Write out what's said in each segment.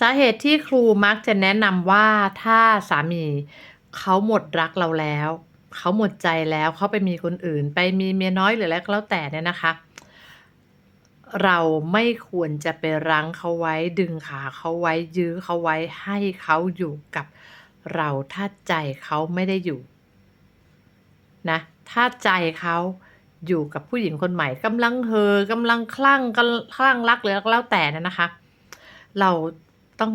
สาเหตุที่ครูมักจะแนะนำว่าถ้าสามีเขาหมดรักเราแล้ว เขาหมดใจแล้วเขาไปมีคนอื่น ไปมีเมียน้อยหรืออะไรก็แล้วแต่เนี่ยนะคะ เราไม่ควรจะไปรั้งเขาไว้ดึงขาเขาไว้ยื้อเขาไว้ให้เขาอยู่กับเราถ้าใจเขาไม่ได้อยู่นะถ้าใจเขาอยู่กับผู้หญิงคนใหม่กำลังเฮอกำลังคลั่งกำลังคลั่งรักหรืออะไรก็แล้วแต่นะคะ เรา ต้อง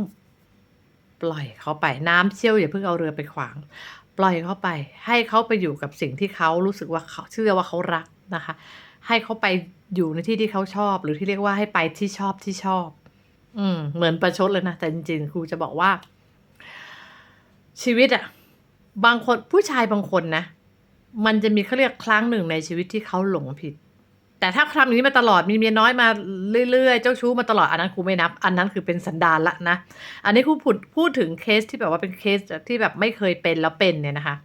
ปล่อยเขาไปน้ำเชี่ยวอย่าเพิ่งเอาเรือไปขวาง ปล่อยเขาไป ให้เขาไปอยู่กับสิ่งที่เขารู้สึกว่าเขาเชื่อว่าเขารักนะคะ ให้เขาไปอยู่ในที่ที่เขาชอบ หรือที่เรียกว่าให้ไปที่ชอบที่ชอบ อืมเหมือนประชดเลยนะแต่จริงๆครูจะบอกว่า ชีวิตอะบางคนผู้ชายบางคนนะมันจะมีเขาเรียกครั้งหนึ่งในชีวิตที่เขาหลงผิด แต่ถ้าทำอย่างนี้มาตลอดมีเมียน้อยมาเรื่อยๆ เจ้าชู้มาตลอดอันนั้นครูไม่นับ อันนั้นคือเป็นสันดานละนะ อันนี้ครูพูดพูดถึงเคสที่แบบว่าเป็นเคสที่แบบไม่เคยเป็นแล้วเป็นเนี่ยนะคะ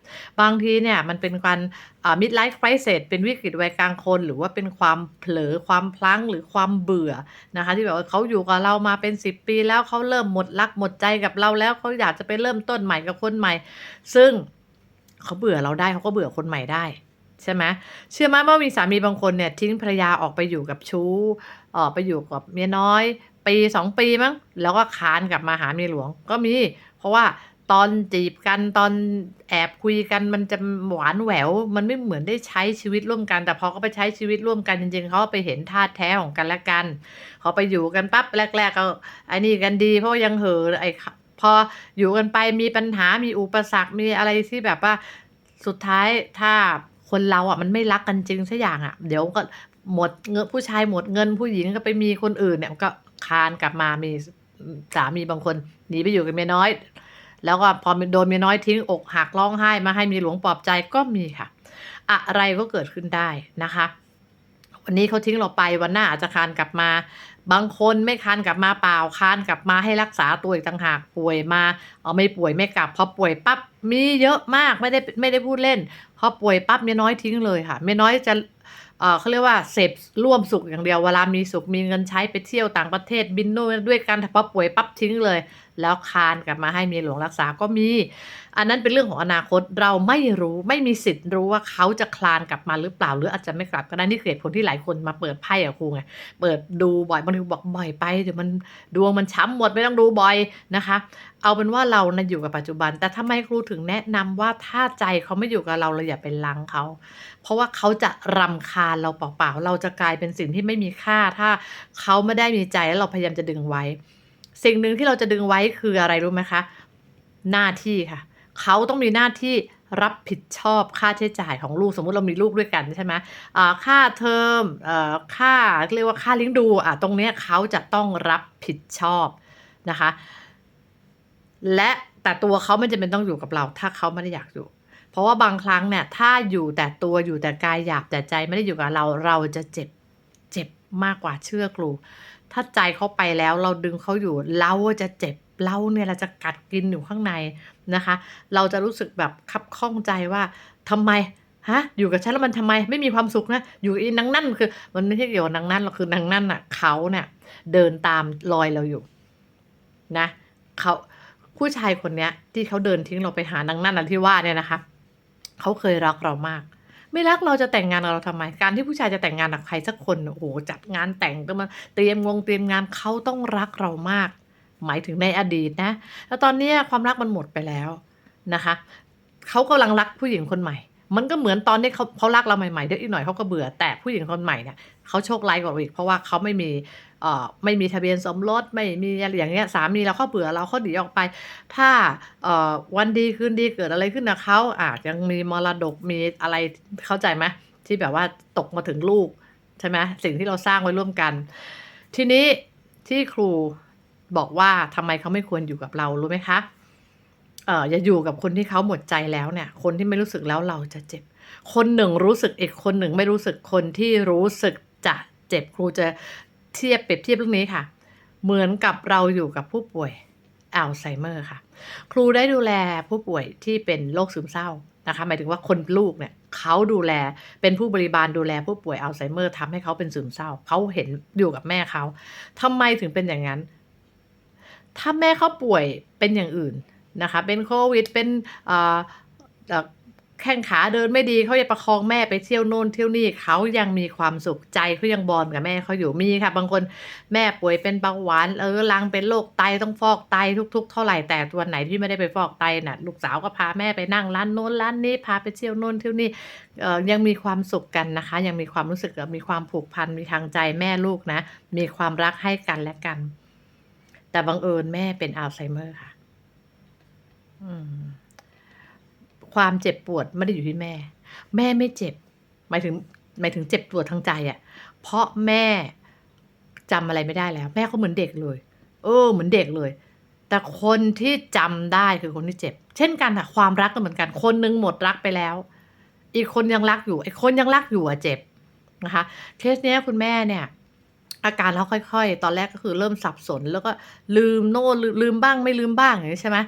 บางทีเนี่ยมันเป็นการอ่า mid life crisis เป็นวิกฤตวัยกลางคน หรือว่าเป็นความเผลอความพลั้งหรือความเบื่อนะคะ ที่แบบว่าเขาอยู่กับเรามาเป็น 10 ปีแล้วเขาเริ่มหมดรักหมดใจกับเราแล้วเขาอยากจะไปเริ่มต้นใหม่กับคนใหม่ ซึ่งเขาเบื่อเราได้เขาก็เบื่อคนใหม่ได้ ใช่ไหมเชื่อไหมว่ามีสามีบางคนเนี่ยทิ้งภรรยาออกไปอยู่กับชู้ออกไปอยู่กับเมียน้อย ปีสองปีมั้งแล้วก็คานกลับมาหาเมียหลวงก็มี เพราะว่าตอนจีบกันตอนแอบคุยกันมันจะหวานแหวว มันไม่เหมือนได้ใช้ชีวิตร่วมกัน แต่พอเขาไปใช้ชีวิตร่วมกันจริงๆเขาไปเห็นท่าแท้ของกันและกันเขาไปอยู่กันปั๊บแรกๆก็ไอ้นี่กันดี เพราะยังเห่อไอ้พออยู่กันไปมีปัญหามีอุปสรรคมีอะไรที่แบบว่าสุดท้ายถ้า คนเราอะมันไม่รักกันจริงสักอย่างอะ เดี๋ยวก็หมดเงินผู้ชายหมดเงินผู้หญิงก็ไปมีคนอื่นเนี่ยก็คานกลับมามีสามีบางคนหนีไปอยู่กับเมียน้อย แล้วก็พอโดนเมียน้อยทิ้งอกหักร้องไห้มาให้มีหลวงปลอบใจก็มีค่ะ อะไรก็เกิดขึ้นได้นะคะ วันนี้เขาทิ้งเราไปวันหน้าอาจจะคานกลับมา บางคนไม่คานกลับมาเปล่าคานกลับมาให้รักษาตัวอีกต่างหากป่วยมา เอาไม่ป่วยไม่กลับพอป่วยปั๊บ มีเยอะมากไม่ได้ไม่ได้พูดเล่น พอป่วยปั๊บเมียน้อยทิ้งเลยค่ะเมียน้อยจะเออเขาเรียกว่าเสพร่วมสุขอย่างเดียวเวลามีสุขมีเงินใช้ไปเที่ยวต่างประเทศบินนู่นด้วยกันพอป่วยปั๊บทิ้งเลย แล้วคานกลับมาให้เมียหลวงรักษาก็มี อันนั้นเป็นเรื่องของอนาคตเราไม่รู้ไม่มีสิทธิ์รู้ว่าเขาจะคลานกลับมาหรือเปล่า หรืออาจจะไม่กลับก็ได้นี่คือเหตุผลที่หลายคนมาเปิดไพ่กับครูไงเปิดดูบ่อยบางทีบอกบ่อยไปเดี๋ยวมันดวงมันช้ำหมดไม่ต้องดูบ่อยนะคะ เอาเป็นว่าเรานะอยู่กับปัจจุบัน แต่ทำไมครูถึงแนะนำว่าถ้าใจเขาไม่อยู่กับเราเราอย่าไปลังเขาเพราะว่าเขาจะรำคาญเราเปล่าๆเราจะกลายเป็นสิ่งที่ไม่มีค่า ถ้าเขาไม่ได้มีใจแล้วเราพยายามจะดึงไว้ สิ่งหนึ่งที่เราจะดึงไว้คืออะไรรู้ไหมคะ หน้าที่ค่ะ เขาต้องมีหน้าที่รับผิดชอบค่าใช้จ่ายของลูกสมมุติเรามีลูกด้วยกันใช่ไหมค่าเทอมอค่าเรียกว่าค่าเลี้ยงดูอะตรงนี้เขาจะต้องรับผิดชอบนะคะ และแต่ตัวเขาไม่จำเป็นต้องอยู่กับเรา ถ้าเขาไม่ได้อยากอยู่ เพราะว่าบางครั้งเนี่ยถ้าอยู่แต่ตัวอยู่แต่กายหยาบแต่ใจไม่ได้อยู่กับเราเราจะเจ็บเจ็บมากกว่าเชื่อครู ถ้าใจเขาไปแล้วเราดึงเขาอยู่เราจะเจ็บเราเนี่ยเราจะกัดกินอยู่ข้างในนะคะ เราจะรู้สึกแบบคับข้องใจว่าทำไมฮะอยู่กับฉันแล้วมันทำไมไม่มีความสุขนะอยู่อีนางนั่นคือ มันไม่ใช่เกี่ยวกับนางนั่นหรอกคือนางนั่นอะเขาเนี่ยเดินตามรอยเราอยู่นะเขาผู้ชายคนเนี้ย ที่เขาเดินทิ้งเราไปหานางนั่นอันที่ว่าเนี่ยนะคะเขาเคยรักเรามาก ไม่รักเราจะแต่งงานกับเราทำไม การที่ผู้ชายจะแต่งงานกับใครสักคนโอ้โหจัดงานแต่งต้องมาเตรียมงงเตรียมงานเขาต้องรักเรามาก หมายถึงในอดีตนะ แล้วตอนนี้ความรักมันหมดไปแล้วนะคะเขากำลังรักผู้หญิงคนใหม่ มันก็เหมือนตอนที่เขาเขารักเราใหม่ๆเดี๋ยวอีกหน่อยเขาก็เบื่อแต่ผู้หญิงคนใหม่เนี่ยเขาโชคร้ายกว่าอีกเพราะว่าเขาไม่มีเอ่อไม่มีทะเบียนสมรสไม่มีอะไรอย่างเงี้ยสามีเราเขาเบื่อเราเขาหนีออกไป ถ้าเอ่อวันดีคืนดีเกิดอะไรขึ้นกับเขาอาจยังมีมรดกมีอะไรเข้าใจไหมที่แบบว่าตกมาถึงลูกใช่ไหมสิ่งที่เราสร้างไว้ร่วมกัน ทีนี้ที่ครูบอกว่าทำไมเขาไม่ควรอยู่กับเรารู้ไหมคะ เอ่ออย่าอยู่กับคนที่เขาหมดใจแล้วเนี่ย คนที่ไม่รู้สึกแล้วเราจะเจ็บ คนหนึ่งรู้สึกอีกคนหนึ่งไม่รู้สึกคนที่รู้สึกจะเจ็บครูจะเทียบเปรียบเทียบเรื่องนี้ค่ะ เหมือนกับเราอยู่กับผู้ป่วยอัลไซเมอร์ค่ะ ครูได้ดูแลผู้ป่วยที่เป็นโรคซึมเศร้านะคะหมายถึงว่าคนลูกเนี่ยเขาดูแลเป็นผู้บริบาลดูแลผู้ป่วยอัลไซเมอร์ทำให้เขาเป็นซึมเศร้าเขาเห็นอยู่กับแม่เขาทำไมถึงเป็นอย่างนั้น ถ้าแม่เขาป่วยเป็นอย่างอื่น นะคะ เป็นโควิด เป็นแข้งขาเดินไม่ดีเขาจะประคองแม่ไปเที่ยวโน่นเที่ยวนี่เขายังมีความสุขใจเขายังบอลกับแม่เขาอยู่มีค่ะ บางคนแม่ป่วยเป็นเบาหวานเออลังเป็นโรคไตต้องฟอกไตทุก ๆ เท่าไหร่แต่วันไหนที่ไม่ได้ไปฟอกไตน่ะ ลูกสาวก็พาแม่ไปนั่งร้านโน้นร้านนี้พาไปเที่ยวโน่นเที่ยวนี่เออยังมีความสุขกันนะคะ ยังมีความรู้สึกมีความผูกพันมีทางใจแม่ลูกนะ มีความรักให้กันและกัน แต่บังเอิญแม่เป็นอัลไซเมอร์ค่ะ ความเจ็บปวดไม่ได้อยู่ที่แม่ แม่ไม่เจ็บ หมายถึงหมายถึงเจ็บปวดทางใจอะเพราะแม่จำอะไรไม่ได้แล้ว แม่เขาเหมือนเด็กเลย เออ เหมือนเด็กเลย แต่คนที่จำได้คือคนที่เจ็บ เช่นกันค่ะความรักก็เหมือนกัน คนนึงหมดรักไปแล้ว อีกคนยังรักอยู่ไอ้คนยังรักอยู่อะเจ็บนะคะเคสเนี้ยคุณแม่เนี่ย อาการเขาค่อย ๆ ตอนแรกก็คือเริ่มสับสน แล้วก็ลืมโน่ลืมลืมบ้างไม่ลืมบ้างอย่างนี้ใช่ไหม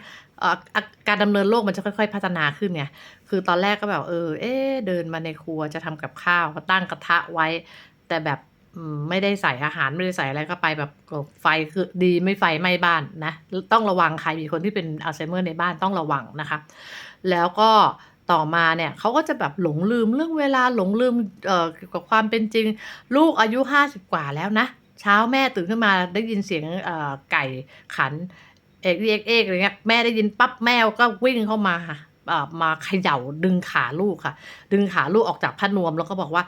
การดำเนินโรคมันจะค่อย ๆ พัฒนาขึ้นไงคือตอนแรกก็แบบเออ เอ๊เดินมาในครัวจะทำกับข้าวก็ตั้งกระทะไว้ แต่แบบไม่ได้ใส่อาหารไม่ได้ใส่อะไรเข้าไปแบบไฟคือดีไม่ไฟไหม้บ้านนะ ต้องระวังใครมีคนที่เป็นอัลไซเมอร์ในบ้านต้องระวังนะคะ แล้วก็ต่อมาเนี่ยเขาก็จะแบบหลงลืมเรื่องเวลาหลงลืมเอ่อเกี่ยวกับความเป็นจริง ลูกอายุห้าสิบกว่าแล้วนะ เช้าแม่ตื่นขึ้นมาได้ยินเสียงไก่ขัน เอกเอกเอกอะไรเงี้ยแม่ได้ยินปั๊บแม่ก็วิ่งเข้ามาค่ะเอ่อมาเขย่าดึงขาลูกค่ะ ดึงขาลูกออกจากผ้านวมแล้วก็บอกว่า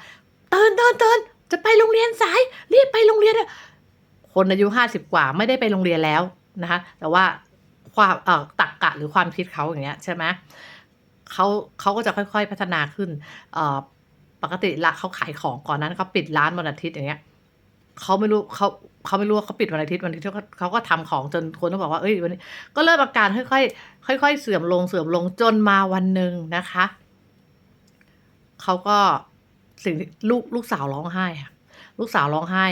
เตื่นเตื่นเตื่นจะไปโรงเรียนสายรีบไปโรงเรียนคนอายุห้าสิบกว่าไม่ได้ไปโรงเรียนแล้วนะคะแต่ว่าความเอ่อตักกะหรือความคิดเขาอย่างเงี้ยใช่ไหมเขาเขาก็จะค่อยๆพัฒนาขึ้นเอ่อปกติละเขาขายของก่อนนั้นเขาปิดร้านวันอาทิตย์อย่างเงี้ยเขาไม่รู้เขา เขาไม่รู้ว่าเขาปิดวันอาทิตย์วันอาทิตย์เขาก็เขาก็ทำของจนคนต้องบอกว่าเอ้ยวันนี้ก็เริ่มอาการค่อยๆค่อย ๆ เสื่อมลงเสื่อมลงจนมาวันหนึ่งนะคะเขาก็สิ่งลูกลูกสาวร้องไห้ค่ะลูกสาวร้องไห้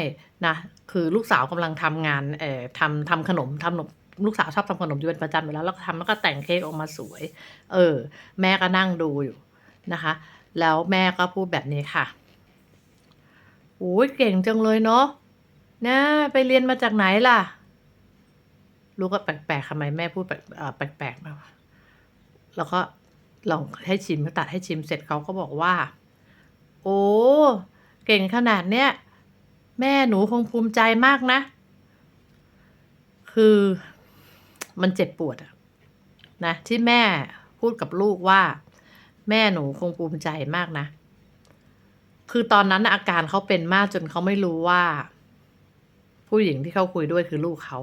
นะคือลูกสาวกำลังทำงานเอ่อทำทำขนมทำขนมลูกสาวชอบทำขนมอยู่เป็นประจำอยู่แล้วแล้วก็ทำแล้วก็แต่งเค้กออกมาสวย เออ แม่ก็นั่งดูอยู่นะคะ แล้วแม่ก็พูดแบบนี้ค่ะโอ้ยเก่งจังเลยเนาะ นะไปเรียนมาจากไหนล่ะ ลูกก็แปลกๆทำไมแม่พูดแปลกๆมาแล้วก็ลองให้ชิมตัดให้ชิมเสร็จเขาก็บอกว่า โอ้เก่งขนาดเนี้ยแม่หนูคงภูมิใจมากนะ คือมันเจ็บปวดอะนะที่แม่พูดกับลูกว่า แม่หนูคงภูมิใจมากนะ คือตอนนั้นอาการเขาเป็นมากจนเขาไม่รู้ว่า ผู้หญิงที่เขาคุยด้วยคือลูกเขา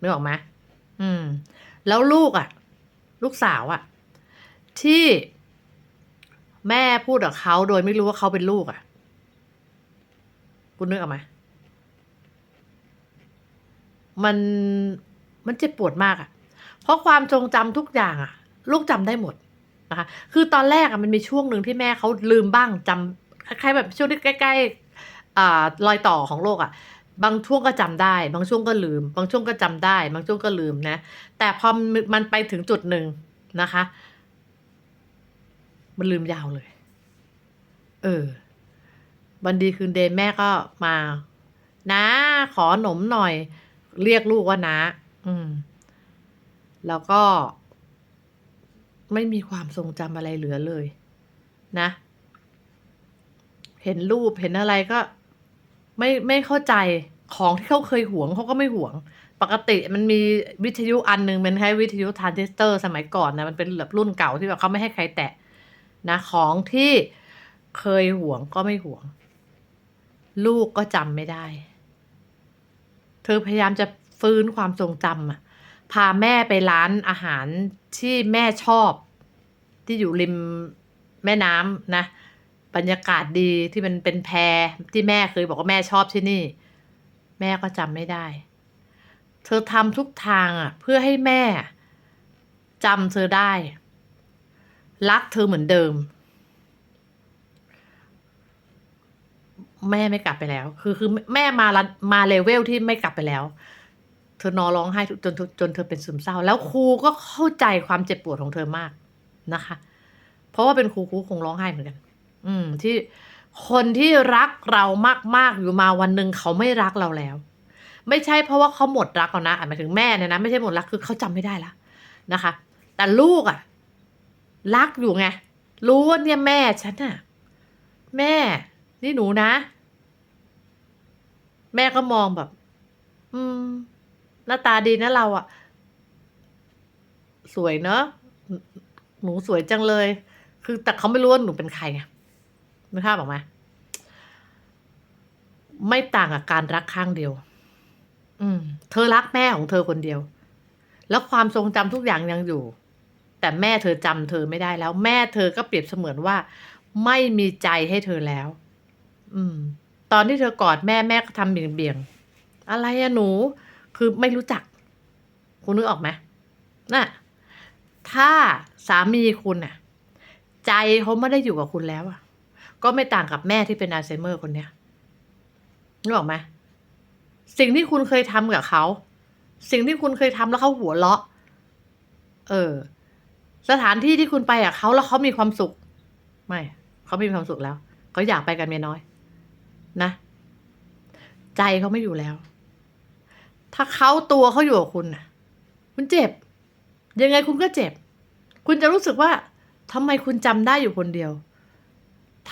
นึกออกไหมอืม แล้วลูกอะ ลูกสาวอะ ที่แม่พูดกับเขาโดยไม่รู้ว่าเขาเป็นลูกอะคุณนึกออกไหมมันมันเจ็บปวดมากอะ เพราะความทรงจำทุกอย่างอะ ลูกจำได้หมดนะคะ คือตอนแรกอะมันมีช่วงหนึ่งที่แม่เขาลืมบ้างจำคล้ายๆแบบช่วงที่ใกล้ๆอ่ารอยต่อของโลกอะ บางช่วงก็จำได้ บางช่วงก็ลืม บางช่วงก็จำได้ บางช่วงก็ลืมนะ แต่พอมันไปถึงจุดหนึ่งนะคะ มันลืมยาวเลย เออวันดีคืนเดย์แม่ก็มานะขอหนมหน่อย เรียกลูกว่านะอืม แล้วก็ ไม่มีความทรงจำอะไรเหลือเลย นะ เห็นรูปเห็นอะไรก็ ไม่ไม่เข้าใจของที่เขาเคยหวงเขาก็ไม่หวง ปกติมันมีวิทยุอันหนึ่งเป็นแค่วิทยุทรานซิสเตอร์สมัยก่อนนะมันเป็นแบบรุ่นเก่าที่แบบเขาไม่ให้ใครแตะนะของที่เคยหวงก็ไม่หวง ลูกก็จำไม่ได้ เธอพยายามจะฟื้นความทรงจำอะพาแม่ไปร้านอาหารที่แม่ชอบ ที่อยู่ริมแม่น้ำนะ บรรยากาศดีที่มันเป็นแพรที่แม่เคยบอกว่าแม่ชอบที่นี่ แม่ก็จำไม่ได้ เธอทำทุกทางอะ เพื่อให้แม่จำเธอได้ รักเธอเหมือนเดิม แม่ไม่กลับไปแล้ว คือคือแม่มาละมาเลเวลที่ไม่กลับไปแล้ว เธอนอร้องไห้จนจนจนเธอเป็นซึมเศร้า แล้วครูก็เข้าใจความเจ็บปวดของเธอมากนะคะ เพราะว่าเป็นครูครูคงร้องไห้เหมือนกัน อืม ที่คนที่รักเรามากๆอยู่มาวันหนึ่งเขาไม่รักเราแล้ว ไม่ใช่เพราะว่าเขาหมดรักแล้วนะหมายถึงแม่เนี่ยนะไม่ใช่หมดรักคือเขาจำไม่ได้ละนะคะ แต่ลูกอะรักอยู่ไงรู้ว่าเนี่ยแม่ฉันอะแม่ นี่หนูนะ แม่ก็มองแบบ อืมหน้าตาดีนะเราอะสวยเนอะหนูสวยจังเลย คือแต่เขาไม่รู้ว่าหนูเป็นใครไง ไม่ภาพออกไหมไม่ต่างกับการรักข้างเดียว อืม เธอรักแม่ของเธอคนเดียว แล้วความทรงจำทุกอย่างยังอยู่ แต่แม่เธอจำเธอไม่ได้แล้ว แม่เธอก็เปรียบเสมือนว่า ไม่มีใจให้เธอแล้ว อืม ตอนที่เธอกอดแม่แม่ก็ทำเบี่ยงเบี่ยงๆอะไรอะหนู คือไม่รู้จัก คุณนึกออกไหมน่ะ ถ้าสามีคุณน่ะ ใจเขาไม่ได้อยู่กับคุณแล้วอะ ก็ไม่ต่างกับแม่ที่เป็นอัลไซเมอร์คนเนี้ยนึกออกไหมสิ่งที่คุณเคยทำกับเขา สิ่งที่คุณเคยทำแล้วเขาหัวเราะ เออ สถานที่ที่คุณไปอะเขาแล้วเขามีความสุข ไม่ เขาไม่มีความสุขแล้ว เขาอยากไปกันเมียน้อย นะ ใจเขาไม่อยู่แล้ว ถ้าเขาตัวเขาอยู่กับคุณนะคุณเจ็บ ยังไงคุณก็เจ็บ คุณจะรู้สึกว่าทำไมคุณจำได้อยู่คนเดียว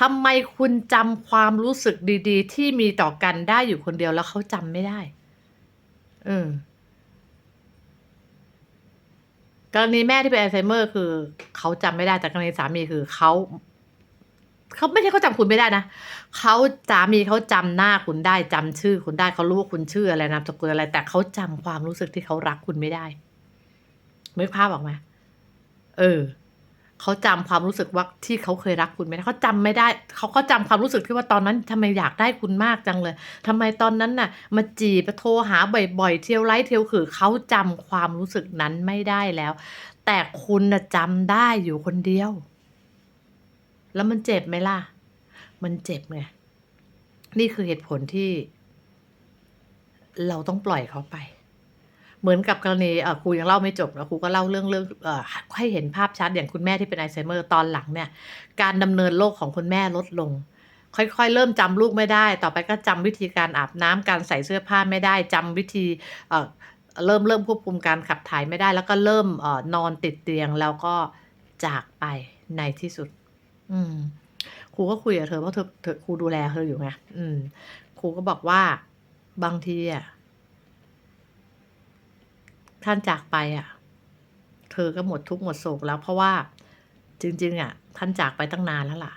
ทำไมคุณจำความรู้สึกดีๆ ที่มีต่อกันได้อยู่คนเดียวแล้วเขาจำไม่ได้ เออกรณีแม่ที่เป็นอัลไซเมอร์ คือเขาจำไม่ได้แต่กรณีสามีคือเขาเขาไม่ใช่เขาจำคุณไม่ได้นะเขาสามีเขาจำหน้าคุณได้จำชื่อ คุณได้เขารู้ว่าคุณชื่ออะไรนามสกุลอะไร แต่เขาจำความรู้สึกที่เขารักคุณไม่ได้ไม่ภาพออกไหมเออ เขาจำความรู้สึกว่าที่เขาเคยรักคุณไม่ได้เขาจำไม่ได้ เขาก็จำความรู้สึกที่ว่าตอนนั้นทำไมอยากได้คุณมากจังเลยทำไมตอนนั้นน่ะ มาจีบมาโทรหาบ่อยๆ เที่ยวไลฟ์เที่ยวคือเขาจำความรู้สึกนั้นไม่ได้แล้ว แต่คุณน่ะจำได้อยู่คนเดียว แล้วมันเจ็บไหมล่ะ มันเจ็บไงนี่คือเหตุผลที่ เราต้องปล่อยเขาไป เหมือนกับกรณีครูยังเล่าไม่จบแล้วครูก็เล่าเรื่องเรื่องให้เห็นภาพชัดอย่างคุณแม่ที่เป็นไอไซเมอร์ตอนหลังเนี่ย การดำเนินโลกของคุณแม่ลดลง ค่อยๆ เริ่มจำลูกไม่ได้ ต่อไปก็จำวิธีการอาบน้ำการใส่เสื้อผ้าไม่ได้จำวิธีเริ่มเริ่มควบคุมการขับถ่ายไม่ได้ แล้วก็เริ่มอนอนติดเตียงแล้วก็จากไปในที่สุด อืมครูก็คุยกับเธอเพราะเธอเธอครูดูแลเธออยู่ไงอืมครูก็บอกว่าบางทีอะ ท่านจากไปอะ เธอก็หมดทุกข์หมดโศกแล้ว เพราะว่าจริง ๆอะ ท่านจากไปตั้งนานแล้วล่ะ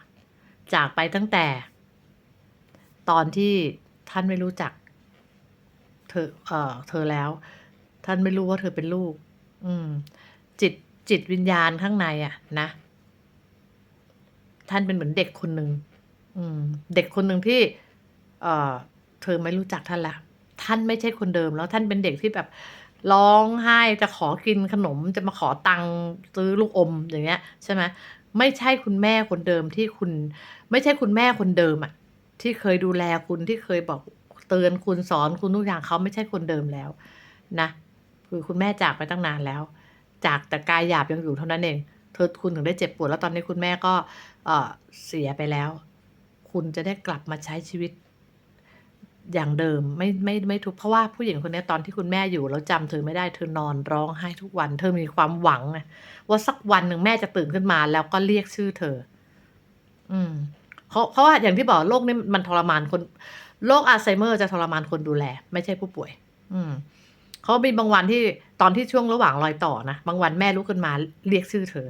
จากไปตั้งแต่ ตอนที่ท่านไม่รู้จัก เธอ เอ่อ เธอแล้ว ท่านไม่รู้ว่าเธอเป็นลูก อืม จิตจิตวิญญาณข้างในอะ นะท่านเป็นเหมือนเด็กคนหนึ่งเด็กคนหนึ่งที่ เอ่อเธอไม่รู้จักท่านละ ท่านไม่ใช่คนเดิมแล้วท่านเป็นเด็กที่แบบ ร้องไห้จะขอกินขนมจะมาขอตังค์ซื้อลูกอมอย่างเงี้ยใช่ไหมไม่ใช่คุณแม่คนเดิมที่คุณ ไม่ใช่คุณแม่คนเดิมอะที่เคยดูแลคุณที่เคยบอกเตือนคุณสอนคุณทุกอย่างเขาไม่ใช่คนเดิมแล้วนะคือคุณแม่จากไปตั้งนานแล้ว จากแต่กายหยาบยังอยู่เท่านั้นเอง เธอคุณถึงได้เจ็บปวดแล้วตอนนี้คุณแม่ก็เออเสียไปแล้ว คุณจะได้กลับมาใช้ชีวิต อย่างเดิมไม่ไม่ไม่ทุกเพราะว่าผู้หญิงคนนี้ตอนที่คุณแม่อยู่แล้วจำเธอไม่ได้เธอนอนร้องไห้ทุกวัน เธอมีความหวังไงว่าสักวันหนึ่งแม่จะตื่นขึ้นมา แล้วก็เรียกชื่อเธอ อืม เพราะเพราะว่าอย่างที่บอกโรคนี้มันทรมานคนโรคอัลไซเมอร์จะทรมานคนดูแล ไม่ใช่ผู้ป่วย อืมเขามีบางวันที่ตอนที่ช่วงระหว่างรอยต่อนะบางวันแม่ลุกขึ้นมาเรียกชื่อเธอ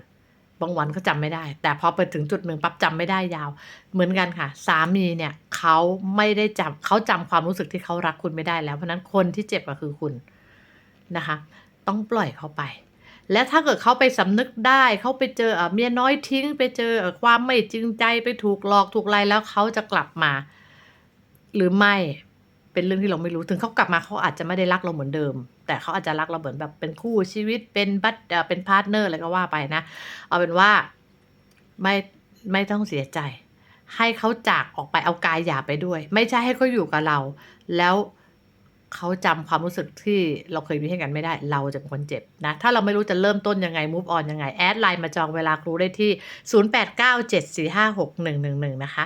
บางวันก็จำไม่ได้ แต่พอไปถึงจุดหนึ่งปั๊บจำไม่ได้ยาว เหมือนกันค่ะ สามีเนี่ยเขาไม่ได้จำเขาจำความรู้สึกที่เขารักคุณไม่ได้แล้ว เพราะนั้นคนที่เจ็บก็คือคุณนะคะ ต้องปล่อยเขาไป และถ้าเกิดเขาไปสำนึกได้เขาไปเจอเมียน้อยทิ้ง ไปเจอความไม่จริงใจไปถูกหลอกถูกไรแล้วเขาจะกลับมา หรือไม่เป็นเรื่องที่เราไม่รู้ถึงเขากลับมาเขาอาจจะไม่ได้รักเราเหมือนเดิม แต่เขาอาจจะรักเราเหมือนแบบเป็นคู่ชีวิตเป็นบัตเป็นพาร์ทเนอร์อะไรก็ว่าไปนะ เอาเป็นว่าไม่ไม่ต้องเสียใจ ให้เขาจากออกไปเอากายหยาบไปด้วย ไม่ใช่ให้เขาอยู่กับเรา แล้วเขาจำความรู้สึกที่เราเคยมีให้กันไม่ได้ เราจะเป็นคนเจ็บนะ ถ้าเราไม่รู้จะเริ่มต้นยังไง move on ยังไง แอดไลน์มาจองเวลาครูได้ที่ 0897456111 นะคะ